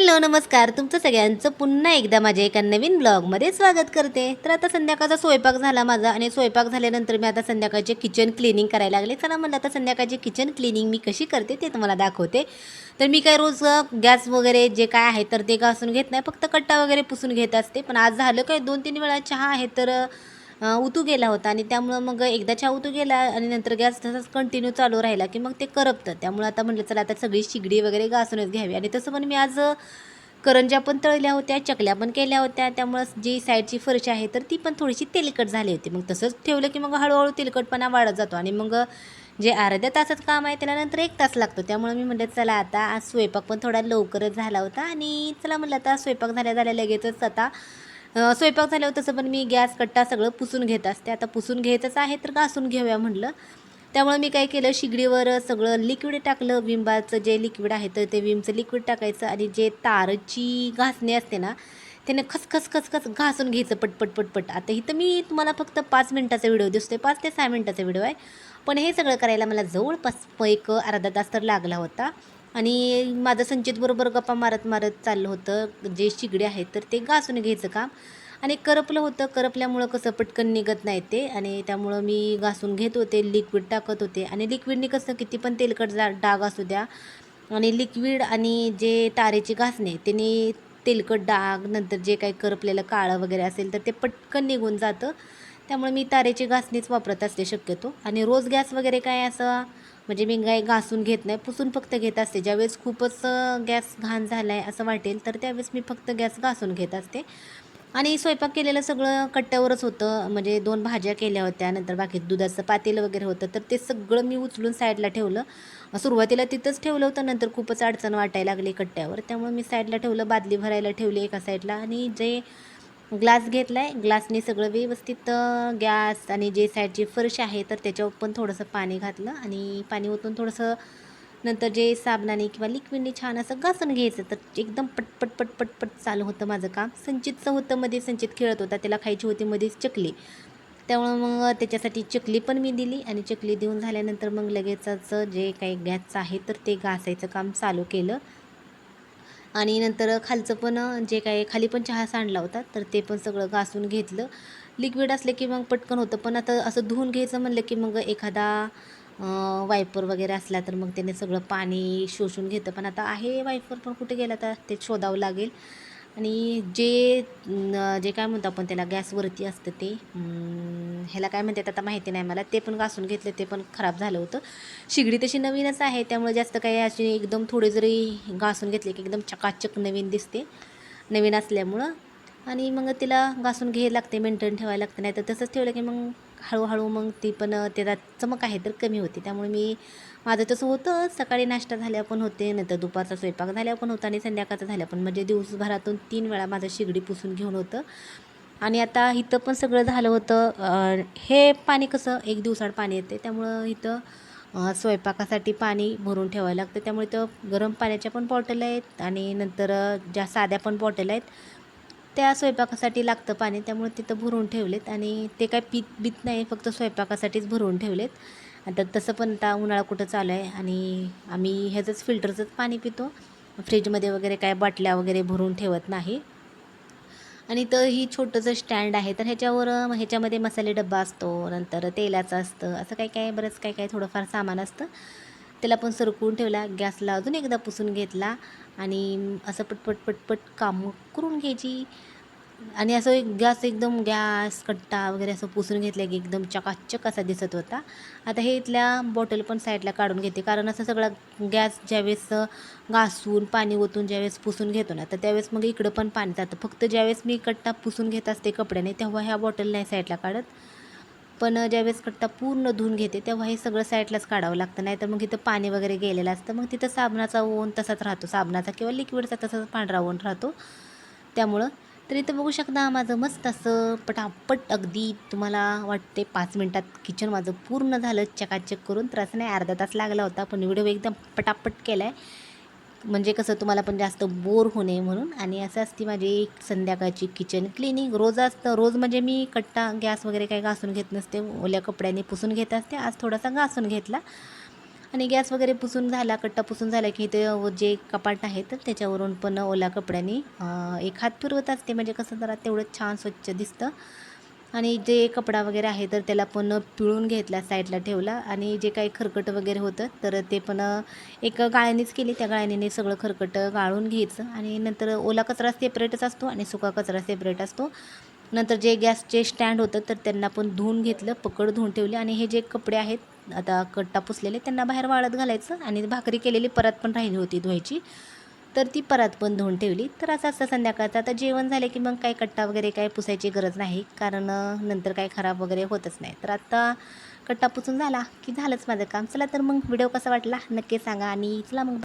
Hello नमस्कार. तुमचं सगळ्यांचं पुन्हा एकदा माझ्या एका नवीन ब्लॉगमध्ये स्वागत करते. तर आता संध्याकाळचा स्वयंपाक झाला माझा आणि स्वयंपाक झाल्यानंतर मी आता संध्याकाळचे किचन क्लिनिंग करायला लागले. चला म्हणलं आता संध्याकाळची किचन क्लिनिंग मी कशी करते ते तुम्हाला दाखवते. तर मी काय रोज गॅस वगैरे जे काय आहे तर ते घासून घेत नाही. फक्त कट्टा वगैरे पुसून घेत असते. पण आज झालं काय? दोन तीन वेळा चहा आहे तर उतू गेला होता आणि त्यामुळं मग एकदा चहा उतू गेला आणि नंतर गॅस तसाच कंटिन्यू चालू राहिला की मग ते करपतं. त्यामुळं आता म्हटलं चला आता सगळी शिगडी वगैरे घासूनच घ्यावी. आणि तसं पण मी आज करंज्या पण तळल्या होत्या चकल्या पण केल्या होत्या. त्यामुळं जी साईडची फरशी आहे तर ती पण थोडीशी तेलकट झाली होती. मग तसंच ठेवलं की मग हळूहळू तेलकटपणा वाढत जातो आणि मग जे अर्ध्या तासात काम आहे त्याला नंतर एक तास लागतो. त्यामुळे मी म्हटलं चला आता आज स्वयंपाक पण थोडा लवकरच झाला होता आणि चला म्हटलं आता स्वयंपाक झाल्या झाल्या लगेचच आता स्वयंपाक झाल्यावर तसं पण मी गॅस कट्टा सगळं पुसून घेत असते. आता पुसून घ्यायचंच आहे तर घासून घेऊया म्हटलं? त्यामुळे मी काय केलं शिगडीवर सगळं लिक्विड टाकलं. विंबाचं जे लिक्विड आहे तर ते विमचं लिक्विड टाकायचं आणि जे तारची घासणी असते ना त्याने खसखस खसखस घासून घ्यायचं पटपट पटपट. आता इथं मी तुम्हाला फक्त पाच मिनटाचा व्हिडिओ दिसतोय. पाच ते सहा मिनटाचा व्हिडिओ आहे. पण हे सगळं करायला मला जवळपास प- एक अर्धा तास तर लागला होता. आणि माझं संचितबरोबर गप्पा मारत मारत चाललं होतं. जे शिगडे आहेत तर ते घासून घ्यायचं काम. आणि करपलं होतं. करपल्यामुळं कसं पटकन निघत नाही ते. आणि त्यामुळं मी घासून घेत होते लिक्विड टाकत होते. आणि लिक्विडने कसं किती पण तेलकट जा डाग असू द्या. आणि लिक्विड आणि जे तारेची घासणे त्यांनी तेलकट डाग नंतर जे काही करपलेलं काळं वगैरे असेल तर ते पटकन निघून जातं. त्यामुळे मी तारेची घासणीच वापरत असते शक्यतो. आणि रोज गॅस वगैरे काय असं म्हणजे मी काय घासून घेत नाही पुसून फक्त घेत असते. ज्यावेळेस खूपच गॅस घाण झाला आहे असं वाटेल तर त्यावेळेस मी फक्त गॅस घासून घेत असते. आणि स्वयंपाक केलेलं सगळं कट्ट्यावरच होतं. म्हणजे दोन भाज्या केल्या होत्या नंतर बाकी दुधाचं पातेलं वगैरे होतं. तर ते सगळं मी उचलून साईडला ठेवलं. सुरुवातीला तिथंच ठेवलं होतं नंतर खूपच अडचण वाटायला लागली कट्ट्यावर. त्यामुळे मी साईडला ठेवलं बादली भरायला ठेवली एका साईडला. आणि जे ग्लास घेतला आहे ग्लासने सगळं व्यवस्थित गॅस आणि जे साईडची फरश आहे तर त्याच्यावर पण थोडंसं पाणी घातलं आणि पाणी ओतून थोडंसं नंतर जे साबणाने किंवा लिक्विडने छान असं घासून घ्यायचं तर एकदम पटपट पटपट पट चालू होतं माझं काम. संचितचं होतं मध्ये संचित खेळत होता त्याला खायची होती मध्येच चकली. त्यामुळं मग त्याच्यासाठी चकली पण मी दिली आणि चकली देऊन झाल्यानंतर मग लगेचच जे काही गॅसचं आहे तर ते घासायचं काम चालू केलं. आणि नंतर खालचं पण जे काय खाली पण चहा सांडला होता तर ते पण सगळं घासून घेतलं. लिक्विड असलं की मग पटकन होतं पण आता असं धुवून घ्यायचं म्हणलं की मग एखादा वायपर वगैरे असला तर मग त्याने सगळं पाणी शोषून घेतं. पण आता आहे वायपर पण कुठे गेला तर ते शोधावं लागेल. आणि जे जे काय म्हणतो आपण त्याला गॅसवरती असतं ते ह्याला काय म्हणतात आता माहिती नाही मला. ते पण घासून घेतलं ते पण खराब झालं होतं. शिगडी तशी नवीनच आहे त्यामुळे जास्त काही अशी एकदम थोडे जरी घासून घेतले की एकदम चकाचक नवीन दिसते नवीन असल्यामुळं. आणि मग तिला घासून घ्यायला लागते मेंटेन ठेवायला लागते नाही तर तसंच ठेवलं की मग हळूहळू मग ती पण त्याचा चमक आहे तर कमी होते. त्यामुळे मी माझं तसं होतं. सकाळी नाश्ता झाल्या पण होते नंतर दुपारचा स्वयंपाक झाल्या पण होता आणि संध्याकाळचा झाल्या पण. म्हणजे दिवसभरातून तीन वेळा माझं शिगडी पुसून घेऊन होतं. आणि आता इथं पण सगळं झालं होतं. हे पाणी कसं एक दिवसाड पाणी येते. त्यामुळं इथं स्वयंपाकासाठी पाणी भरून ठेवायला लागतं. त्यामुळे तर गरम पाण्याच्या पण बॉटल आहेत आणि नंतर ज्या साध्या पण बॉटल आहेत त्या स्वयंपाकासाठी लागतं पाणी त्यामुळे तिथं भरून ठेवलेत आणि ते काय पीत बीत नाही फक्त स्वयंपाकासाठीच भरून ठेवलेत. आता तसं पण आता उन्हाळा कुठं चालू आहे आणि आम्ही ह्याचंच फिल्टरचंच पाणी पितो. फ्रीजमध्ये वगैरे काय बाटल्या वगैरे भरून ठेवत नाही. आणि तर ही छोटंसं स्टँड आहे तर ह्याच्यावर ह्याच्यामध्ये मसाले डब्बा असतो नंतर तेलाचं असतं असं काय काय बरंच काय काय थोडंफार सामान असतं. त्याला पण सरकवून ठेवला गॅसला अजून एकदा पुसून घेतला आणि असं पटपट पटपट कामं करून घ्यायची. आणि असं एक गॅस एकदम गॅस कट्टा वगैरे असं पुसून घेतलं की एकदम चकाचक असा दिसत होता. आता हे इथल्या बॉटल पण साईडला काढून घेते. कारण असं सगळा गॅस ज्यावेळेस घासून पाणी ओतून ज्यावेळेस पुसून घेतो ना तर त्यावेळेस मग इकडं पण पाणी जातं. फक्त ज्यावेळेस मी कट्टा पुसून घेत असते कपड्याने तेव्हा ह्या बॉटल नाही साईडला काढत. पण ज्यावेळेस कट्टा पूर्ण धुवून घेते तेव्हा हे सगळं साईडलाच काढावं लागतं. नाही तर मग इथं पाणी वगैरे गेलेलं असतं. मग तिथं साबणाचा ओन तसाच राहतो. साबणाचा किंवा लिक्विडचा तसाच पांढरा ओन राहतो. त्यामुळं तर इथं बघू शकता माझं मस्त असं पटापट अगदी तुम्हाला वाटते पाच मिनटात किचन माझं पूर्ण झालं. चकाचक करून तर असं नाही अर्धा तास लागला होता पण व्हिडिओ एकदम पटापट केला आहे म्हणजे कसं तुम्हाला पण जास्त बोर होणे म्हणून. आणि असं असते माझी एक संध्याकाळची किचन क्लिनिंग रोज असतं रोज म्हणजे मी कट्टा गॅस वगैरे काही घासून घेत नसते. ओल्या कपड्याने पुसून घेत असते. आज थोडासा घासून घेतला. आणि गॅस वगैरे पुसून झाला कट्टा पुसून झाला की ते जे कपाट आहे तर त्याच्यावरून पण ओला कपड्याने एक हात फिरवत असते. म्हणजे कसं जरा तेवढं छान स्वच्छ दिसतं. आणि जे कपडा वगैरे आहे तर त्याला पण पिळून घेतला साईडला ठेवला. आणि जे काही खरकट वगैरे होतं तर ते पण एक गाळ्यानेच केली. त्या गाळ्याने सगळं खरकट गाळून घ्यायचं. आणि नंतर ओला कचरा सेपरेटच असतो आणि सुका कचरा सेपरेट असतो. नंतर जे गॅसचे स्टँड होतं तर त्यांना पण धुवून घेतलं पकड धुवून ठेवली. आणि हे जे कपडे आहेत आता कट्टा पुसलेले त्यांना बाहेर वाळत घालायचं. आणि भाकरी केलेली परत पण राहिली होती धुवायची. तर ती परत पण धुवून ठेवली. तर असं असतं संध्याकाळचं. आता जेवण झालं की मग काही कट्टा वगैरे काही पुसायची गरज नाही. कारण नंतर काही खराब वगैरे होतच नाही. तर आता कट्टा पुसून झाला की झालंच माझं काम. चला तर मग व्हिडिओ कसा वाटला नक्की सांगा आणि चला मग